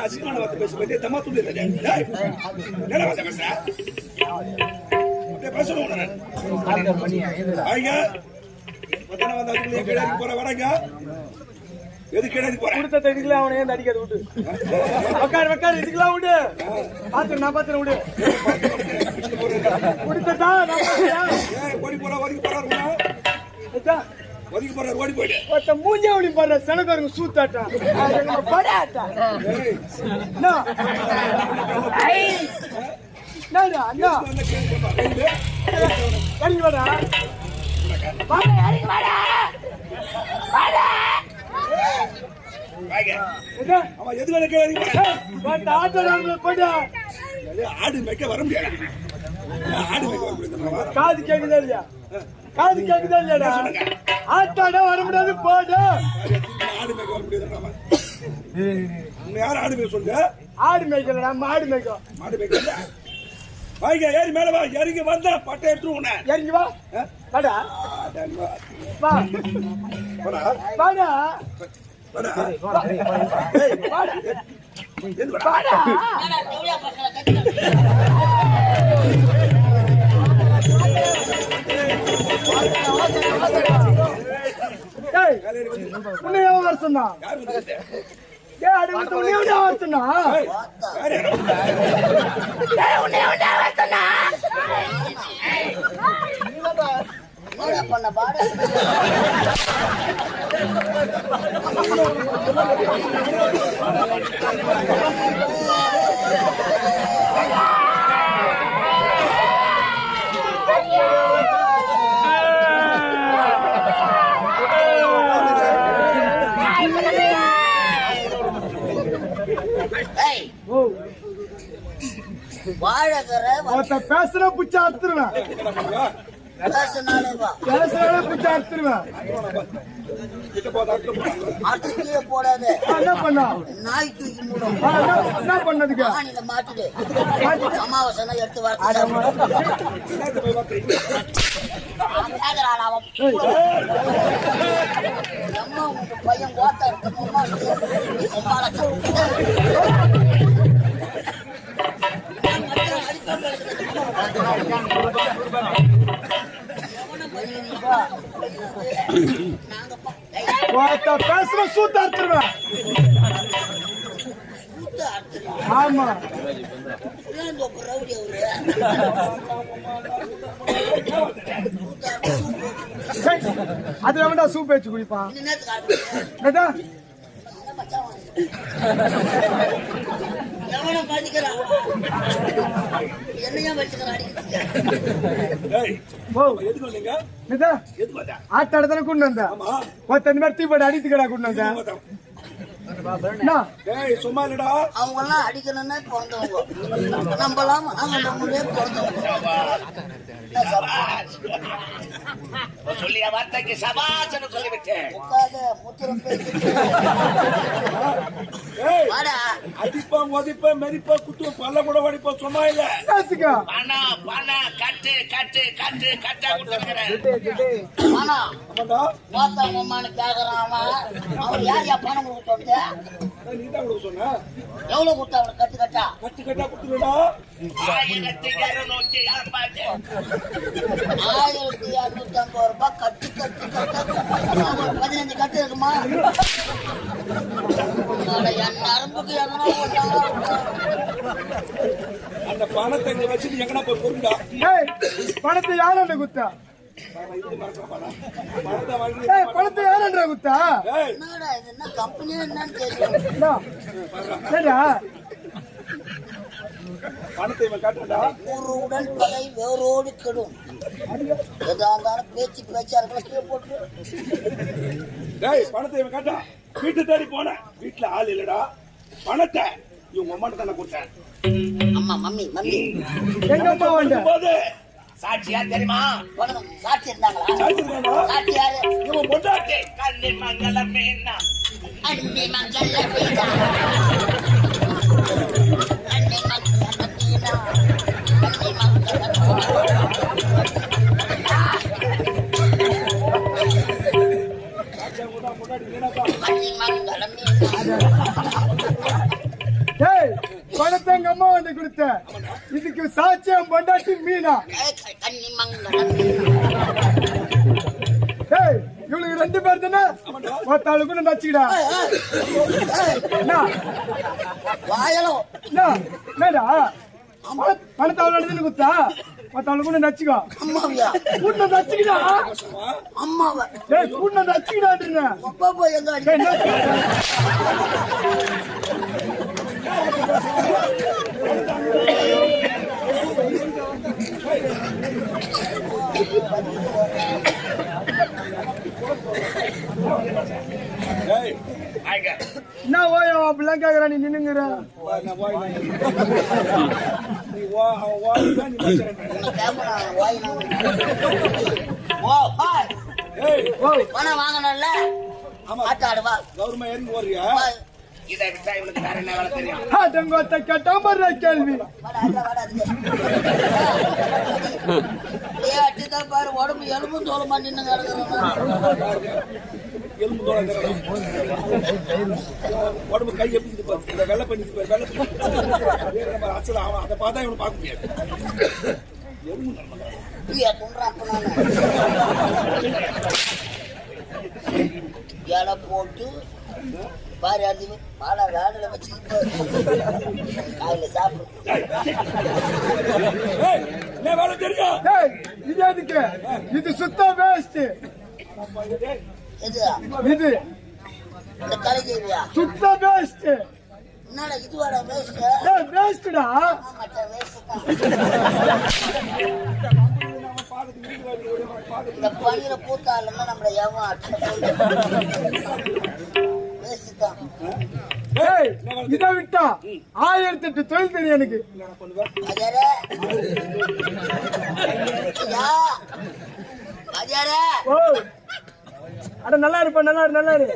அசிங்கமான வார்த்தை பேச பத்தி தம்மா துண்டு. என்ன வார்த்தை பேசுற பேசணும் போற வராங்க எது கிடையாது போற கொடுத்த இதுக்குலாம் அவனை அடிக்காது விட்டு உக்கார் உக்கார் இதுக்கெல்லாம் விடு பாத்துரு நான் பாத்துறேன் விடு கொடுத்ததா நான் ஓடி போறா ஓடி போறா இதா, ஒதுக்கி போறாரு ஓடி போயிடு. ஒருத்த மூஞ்சே அப்படி பாரு செனக்காரங்க சூத்தாட்டா? படாட்டா? அண்ணா? இறங்கி வாடா. வாடா இறங்கி வாடா. என்ன? அவன் எது வேலை போடா. ஆடு மேய்க்க வர முடியாது. ஆடு மேய்க்க வர முடியாது. காது கேக்குதா இல்லையா? காது கேக்குதா இல்லையாடா? ஆட்டாடா வர முடியாது போடு. யார் ஆடு மேய்க்க சொல்லுங்க ஆடு மேய்க்கலடா மாடு மேய்க்கும் மாடு மேய்க்க வாங்க ஏறி மேல வா இறங்கி வந்தா பட்டை எடுத்து உன்னை. இறங்கி வா. வாடா. வா. வாடா, வாடா. வாடா. வாடா. சொன்னா ஏய், யார் யாரு? பண்ண பாடு ஏய் ஓ ஒருத்த பேசுற புச்சா அறுத்துருவேன். என்ன பண்ணுவா? பேசினாலே வா பேசுற புச்சா போடாத. என்ன பண்ணா? நாய் தூக்கி மூடும் என்ன- பண்ணதுக்கு? ஆணில மாட்டுடு அமாவாசை எடுத்து உங்க பையன் ஓத்தா இருக்கணுமா ஒருத்த பேசுற சூத்த அறுத்துருவேன். ஆமா. சரி, வேண்டாம் சூப் வச்சு குடிப்பான். எவனை பாதிக்கிறான். என்னையா வச்சுக்கிறான் ஏய், ஓ எதுக்கு வந்தீங்க? என்னடா? எதுக்கு வந்தா? ஆட்டாட தானே கொண்டு வந்த? இந்த மாதிரி தீப்போட அடித்துக்கடா கொண்டு வந்த? சும்மா இல்லடா. அவங்க எல்லாம் அடிக்கணும்னா பிறந்தவங்க. நம்பலாம் அவங்க நம்மளே பிறந்தவங்க. சொல்லிய வார்த்தைக்கு சபாசனம் சொல்லிவிட்டேன். உட்காத முத்திரம் வாடா அடிப்பேன், உதைப்பேன், மெரிப்பேன், குத்துவேன், பல்ல கூட வடிப்பேன், சும்மா இல்ல. பணம் பணம் கட்டு கட்டு கட்டு கட்டா கொடுத்துருக்கிறேன். கேக்குறான் அவன். அவர் யார் யா பணம் கொடுக்க சொன்ன. எவ்வளவு கொடுத்தா அவனுக்கு கட்டு கட்டா? கட்டு கட்டா கொடுத்துருடா. ஆயிரத்தி இருநூத்தி ஐம்பது ஆயிரத்தி இருநூத்தி ஐம்பது ரூபாய் கட்டு கட்டு கட்டு ஒரு பதினஞ்சு கட்டு இருக்குமா? அட, அந்த பணத்தை இங்க வச்சுட்டு எங்கனா போய் ஏய், பணத்தை யாரண்ட குத்தா பணத்தை பணத்தை யாரண்ட குத்தா ஏய், என்னடா இது? என்ன கம்பெனி என்னன்னு என்ன? சரிடா. பணத்தை இவன் காட்டுறா? ஒரு உடன் பகை வேரோடு கெடும். எதா இருந்தாலும் பேச்சு பேச்சா இருக்கலாம் கீழே போட்டு டேய் பணத்தை இவன் காட்டா வீட்டு தேடி போனேன் வீட்டுல ஆள் இல்லடா. பணத்தை இவங்க அம்மாட்ட தானே கொடுத்தேன். அம்மா மம்மி மம்மி. எங்க அம்மா வண்ட போது சாட்சியா தெரியுமா? பணம் சாட்சி இருந்தாங்களா? சாட்சி இருந்தாங்களா? சாட்சி யாரு? இவன் பொண்டாட்டி. கண்ணி மங்களம் அண்ணி மங்கள பொண்டாட்டி மீனா டேய் இவளுக்கு ரெண்டு பேர் தானே? ஒருத்தாளுக்கு நச்சுக்கிடா என்னடா? பணத்தை அவளோட எடுத்துன்னு குத்தா? ஒருத்தாளுக்கு நச்சுக்கோ. கூட்ட நச்சுக்கிடா அம்மாவ. டேய் கூட்ட நச்சுக்கிடான்றீங்க அப்பா போய் எங்க அடி டேய், என்ன ஏய், ஆயிங்க. என்ன ஓயம் அப்படிலாம் கேக்குறா நீ நின்னுங்கிற வா, நான் வாய் வாய். நீ வா, அவன் வாய்தான் நீ மனுஷன். கேமரா வாய் ஓ ஹாய் ஏய், ஓ பணம் வாங்கணும்ல ஆட்டாடுவா கௌரவமா இறங்கி போறியா? இதை விட்டா இவனுக்கு வேற என்ன வேலை தெரியும் ஆட்டங்கோத்த கேட்டா கேள்வி வாடா, அங்க வாடா, அதுக்கு. ஏய், அடிச்சுதான் பாரு உடம்பு எலும்பும் தோல மாட்டேன்னு எலும்பு தோலை. உடம்பு கை எப்படி பாரு. வெள்ளை பண்ணி வெள்ளை நம்ம அசல் அவன் அதை பார்த்தா இவனை பார்க்க முடியாது. எலும்பு இலை போட்டு பாரு அது பாலை வச்சு காலையில சாப்பிடு. டேய் இது எதுக்கு? இது சுத்த வேஸ்ட் எது இது இந்த கலைஞரியா? சுத்த வேஸ்ட் என்னடா இதை விட்டா ஆயிரத்தி எட்டு தொழில் தெரியும் எனக்கு. ஓ. அட நல்லா இருப்பா நல்லா இரு நல்லா இரு.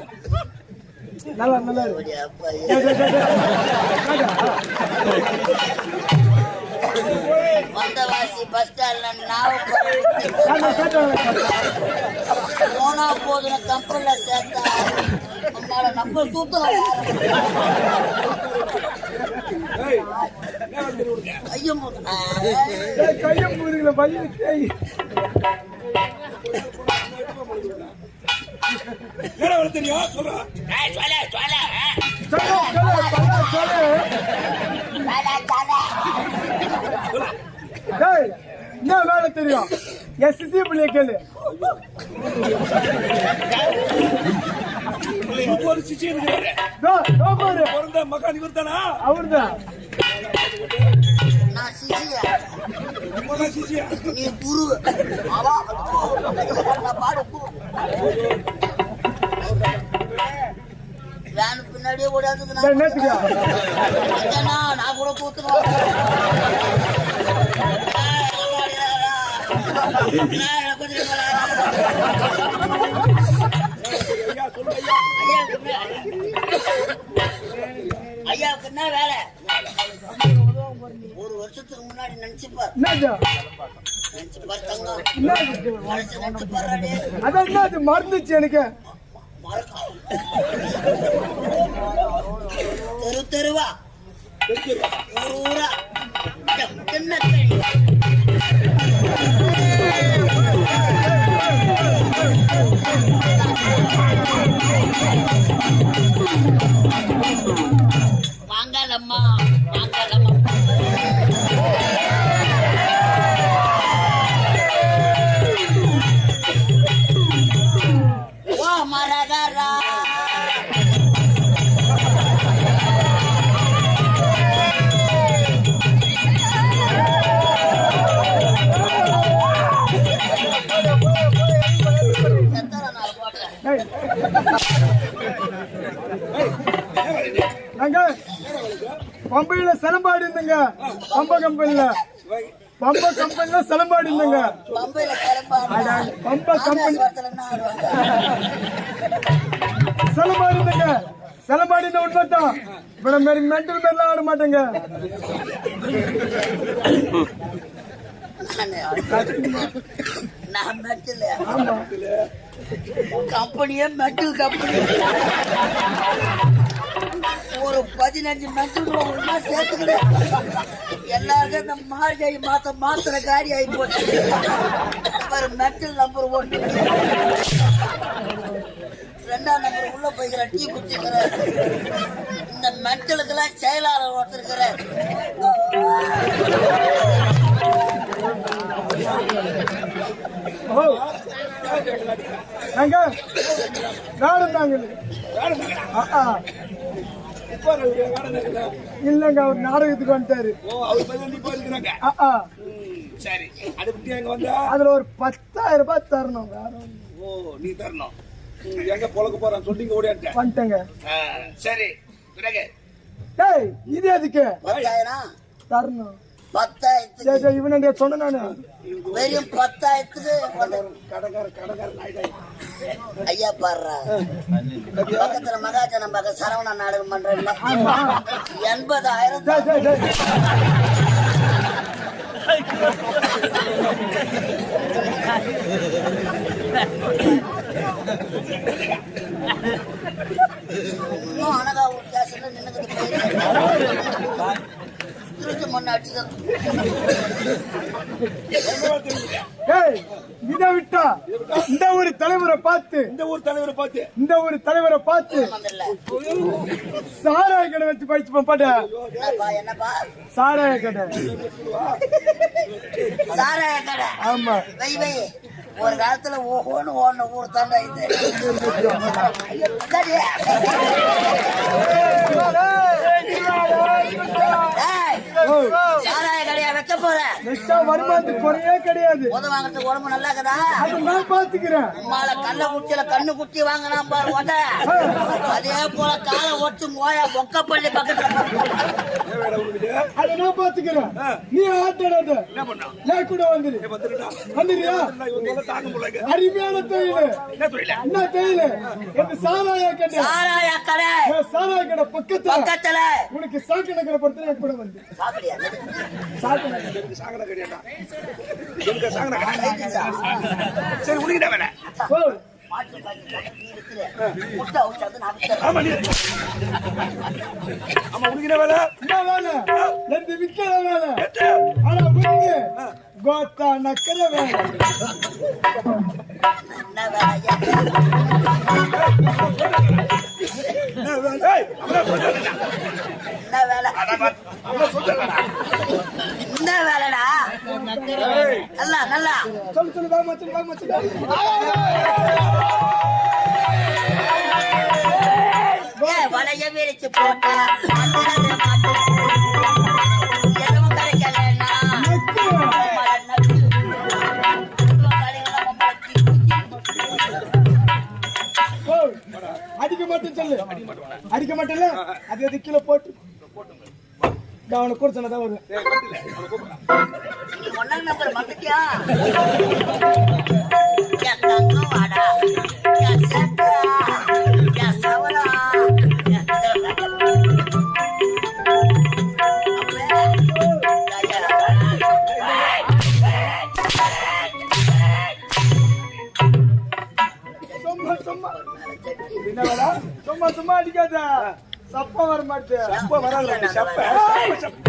நல்லா நல்லா இரு? வந்தவாசி பஸ் ஸ்டாண்ட்ல போனா போதுன கம்பெனில சேர்த்தா. நம்ம சூத்தம் ஏய், என்ன தெரியும் பையன் தெரியும்? என்ன வேலை தெரியும் பிள்ளைய கேளு ஒரு சிச்சி இருக்குது. பிறந்த மகன் இவர்தானா? நீ குரு வேன் பின்னாடியே ஓடாதுக்கு நான் கூட கூத்துருவேன் ஐயாவுக்கு என்ன வேலை ஒரு வருஷத்துக்கு முன்னாடி நினைச்சுப்பார். அதான் மறந்துச்சு எனக்கு. தெரு தெருவா. ஊரா. என்ன தெரியும் மாங்காலம்மா மாங்காலம்மா ஓ பம்பையில சிலம்பாடி இருந்தங்க. பம்ப கம்பெனில. பம்ப கம்பெனில சிலம்பாடி இருந்தங்க. பம்ப கம்பெனி சிலம்பாடி இருந்தங்க. சிலம்பாடி இந்த உண்மைத்தான் நம்ம மாரி மென்டல் பேர்லாம் ஆட மாட்டேங்க. நானு நான் மெட்டல் கம்பெனியே மெட்டல் கம்பெனி. ஒரு பதினஞ்சு மெட்டல் ஒன்றா சேர்த்துக்கிட்டேன் எல்லாருக்கும் இந்த மார்கழி மாத்த மாத்திர காரி ஆகி போச்சு. ஒரு மெட்டல் நம்பர் ஒன் ரெண்டாம் நம்பர் உள்ள போய்க்கிற டீ குடிச்சுக்கிற. இந்த மெட்டலுக்கெல்லாம் செயலாளர் ஒருத்தருக்கிற நாங்க நானும் நாங்கள் இல்லைங்க அவர் நாடகத்துக்கு வந்துட்டாரு. அதுல ஒரு பத்தாயிரம் ரூபாய் தரணும். ஓ நீ தரணும். எங்க பொழக்க போறான்? சொல்லிங்க ஓடியாட்டேன் வந்துட்டேங்க. சரி டேய் இது எதுக்கு? தரணும். பத்தாயிரத்துக்கு. சரி சரி இவன் சொன்ன நானு? வெறும் பத்தாயிரத்துக்கு ஐயா பாடுறா. பக்கத்துல மகாஜனம் பக்கம் சரவணா நாடகம் பண்றேன்ல. எண்பதாயிரம் டேய், டேய், டேய். இன்னும் அனகா திருச்சி மண்ணு அடிச்சது இதை விட்டா இந்த ஒரு தலைவரை பார்த்து இந்த ஊர் தலைவரை பார்த்து. இந்த ஒரு தலைவரை பார்த்து சாராய கடை வச்சு படிச்சு பாப்பாட்ட சாராய கடை. சாராய கடை. ஆமா. வை வை. ஒரு காலத்துல ஓஹோன்னு ஓடின ஊர் தாண்டா இது. சரி. சாராய கடையா வைக்க போற? நெக்ஸ்டா வருமானத்துக்கு குறையே கிடையாது. உத வாங்குறதுக்கு உடம்பு நல்லா இருக்குதா? அது நான் பாத்துக்கிறேன். அம்மால கல்ல குச்சியில கண்ணு குச்சி வாங்கினா பாரு உத அதே போல காலை ஒட்டு மோயா பொக்கப்பள்ளி பக்கத்துல அதை நான் பாத்துக்கிறேன். நீ ஆட்டாடாத என்ன பண்ணா? நான் கூட வந்துரு. வந்துருடா. அருமையான தொழில் என்ன தொழில என்ன தொழில் சாராய கடை சாராய கடை. கடை பக்கத்துல பக்கத்துல. உனக்கு சாக்கு நகர படத்துல கூட வந்து சாப்பிடியா சாக்கு நகர் எனக்கு சாங்கட சரி உனக்கு வேலை. ஓ. ஆமா நீ ஆமா உனக்கு வேலை? வேலை. எந்த விக்கிற வேலை. ஆனா முன்னு கோத்தா வேலை. என்ன வேலை. என்ன வேலைடா. நல்லா நல்லா. சொல்லு சொல்லு வா மச்சான் வா மச்சான் ஏன் விரிச்சு போட்டா. அடிக்க மாட்டேன். அடிக்க மாட்டேன்ல? அது எது கிலோ போட்டு. நான் அவனை கூட சொன்னதான் வருவேன் நம்பர் சும்மா அடிக்காத சப்பா வர மாட்டேன் சப்ப. சப்ப, சப்ப.